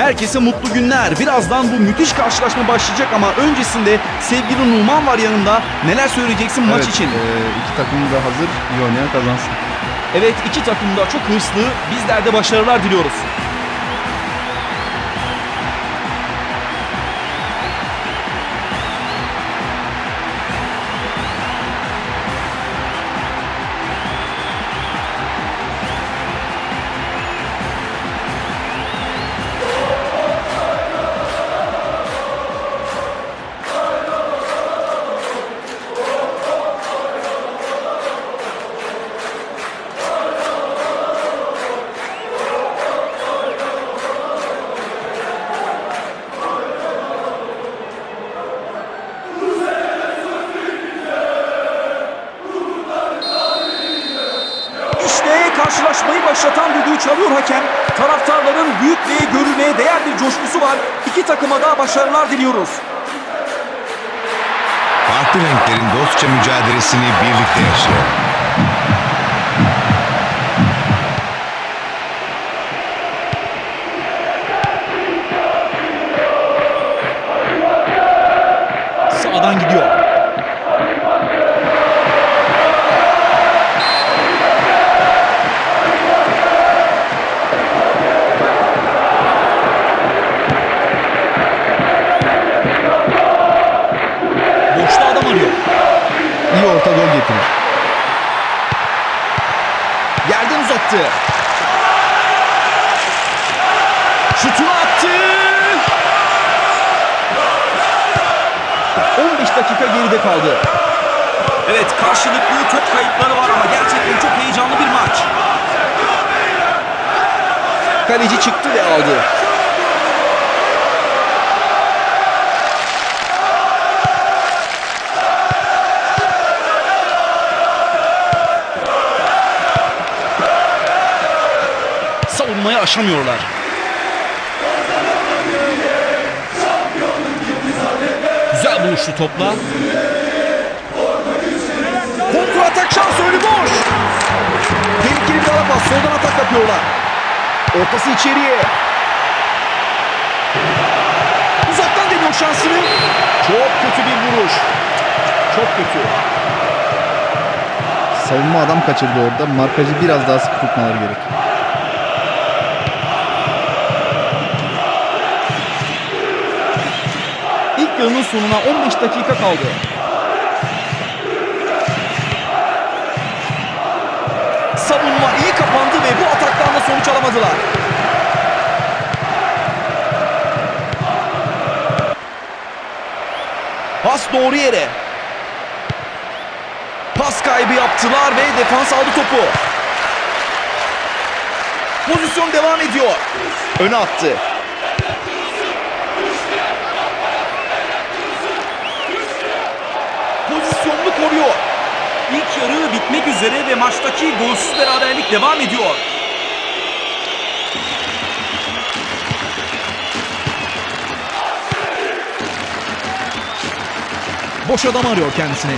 Herkese mutlu günler. Birazdan bu müthiş karşılaşma başlayacak ama öncesinde sevgili Numan var yanında. Neler söyleyeceksin maç Evet, için? e, iki takım da hazır. İyi oynayan kazansın. Evet iki takım da çok hırslı. Bizler de başarılar diliyoruz. Karşılaşmayı başlatan düdüğü çalıyor hakem. Taraftarların büyük ve görülmeye değer bir coşkusu var. İki takıma da başarılar diliyoruz. Farklı renklerin dostça mücadelesini birlikte yaşıyor. Dakika geride kaldı. Evet karşılıklı top kayıpları var ama gerçekten çok heyecanlı bir maç. Kaleci çıktı ve aldı. Savunmayı aşamıyorlar. Buluştu topla. Kontra atak şansı önü boş. Tehlikeli bir ara pas. Soldan atak yapıyorlar. Ortası içeriye. Uzaktan deniyor şansını. Çok kötü bir vuruş. Çok kötü. Savunma adam kaçırdı orada. Markajı biraz daha sık tutmaları gerek. Yarının sonuna 15 dakika kaldı. Savunma iyi kapandı ve bu ataktan da sonuç alamadılar. Pas doğru yere. Pas kaybı yaptılar ve defans aldı topu. Pozisyon devam ediyor. Öne attı. Yarı bitmek üzere ve maçtaki golsüz beraberlik devam ediyor. Boş adam arıyor kendisini.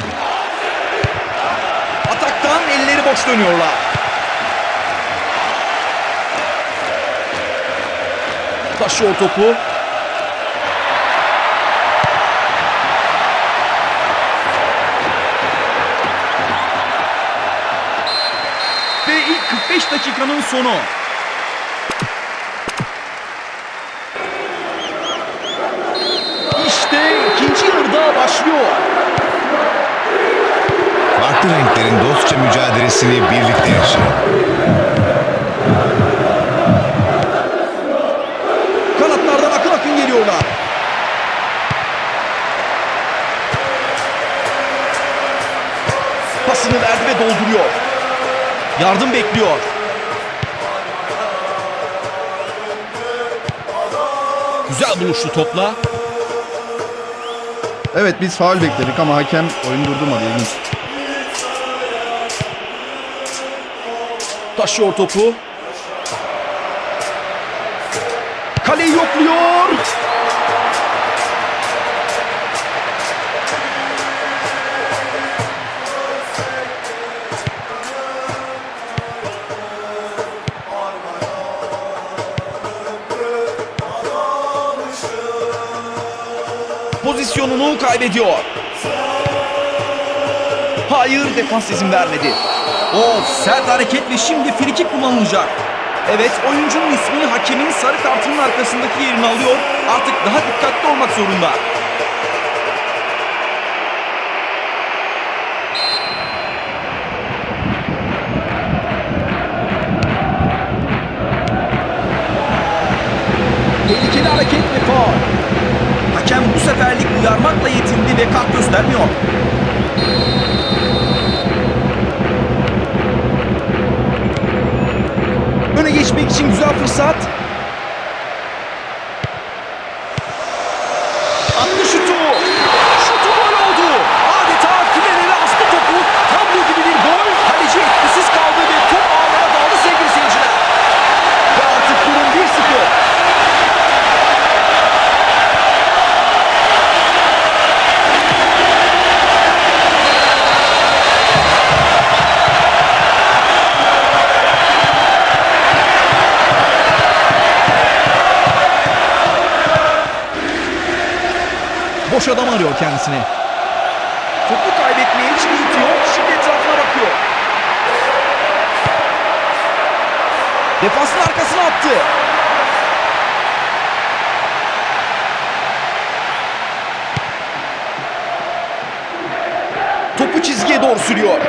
Ataktan elleri boş dönüyorlar. Taşıyor topu. 45 dakikanın sonu. İşte ikinci yarıda başlıyor. Farklı renklerin dostça mücadelesini birlikte yaşıyor. Kanatlardan akın akın geliyorlar. Pasını verdi ve dolduruyor. Yardım bekliyor. Güzel buluştu topla. Evet biz faul bekledik ama hakem oyun durdurmadı. İlginç. Taşıyor topu. Kaleyi yokluyor. Pozisyonunu kaybediyor. Hayır defans izin vermedi. Of sert hareket ve şimdi frikik kullanılacak. Evet oyuncunun ismi hakemin sarı kartının arkasındaki yerini alıyor. Artık daha dikkatli olmak zorunda. Tehlikeli hareket ve faul. Seferlik uyarmakla yetindi ve kart göstermiyor. Öne geçmek için güzel fırsat. Attı. Şutu Boş adam arıyor kendisine. Topu kaybetmeye hiç niyeti yok. Şimdi etrafına bakıyor. Defansın arkasına attı. Topu çizgiye doğru sürüyor.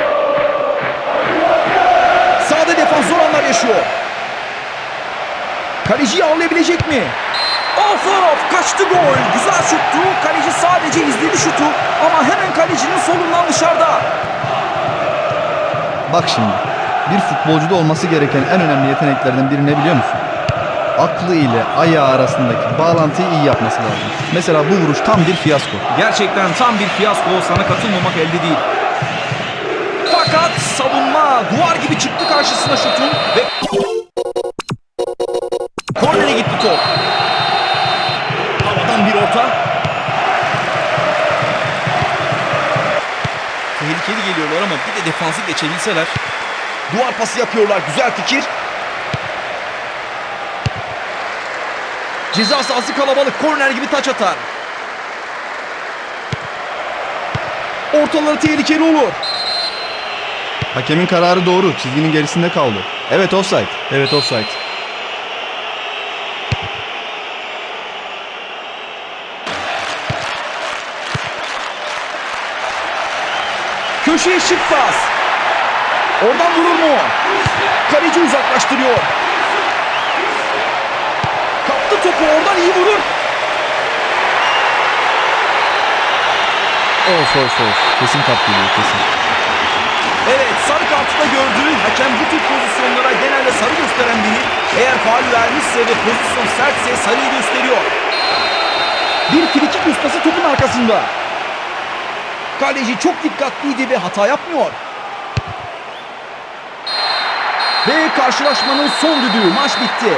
Sağda defans zor anlar yaşıyor. Kaleciyi avlayabilecek mi? Of of kaçtı gol. Güzel şuttu. Kaleci sadece izledi şutu ama hemen kalecinin solundan dışarıda. Bak şimdi. Bir futbolcuda olması gereken en önemli yeteneklerden biri ne biliyor musun? Aklı ile ayağı arasındaki bağlantıyı iyi yapması lazım. Mesela bu vuruş tam bir fiyasko. Gerçekten tam bir fiyasko. Sana katılmamak elde değil. Fakat savunma duvar gibi çıktı karşısına şutun ve kornere gitti top. Orta. Tehlikeli geliyorlar ama bir de defansı geçebilseler. Duvar pası yapıyorlar. Güzel fikir. Ceza sahası kalabalık. Korner gibi taç atar. Ortaları tehlikeli olur. Hakemin kararı doğru. Çizginin gerisinde kaldı. Evet offside. Evet offside. Köşeye şık pas. Oradan vurur mu? Kaleci uzaklaştırıyor. Kaptı topu oradan iyi vurur. Of of of. Kesin kaptırıyor kesin. Evet sarı kartı da gördü. Hakem bu tür pozisyonlara genelde sarı gösteren biri. Eğer faul vermişse ve pozisyon sertse sarıyı gösteriyor. Bir frikik ustası topun arkasında. Kaleci çok dikkatliydi ve hata yapmıyor. Ve karşılaşmanın son düdüğü maç bitti.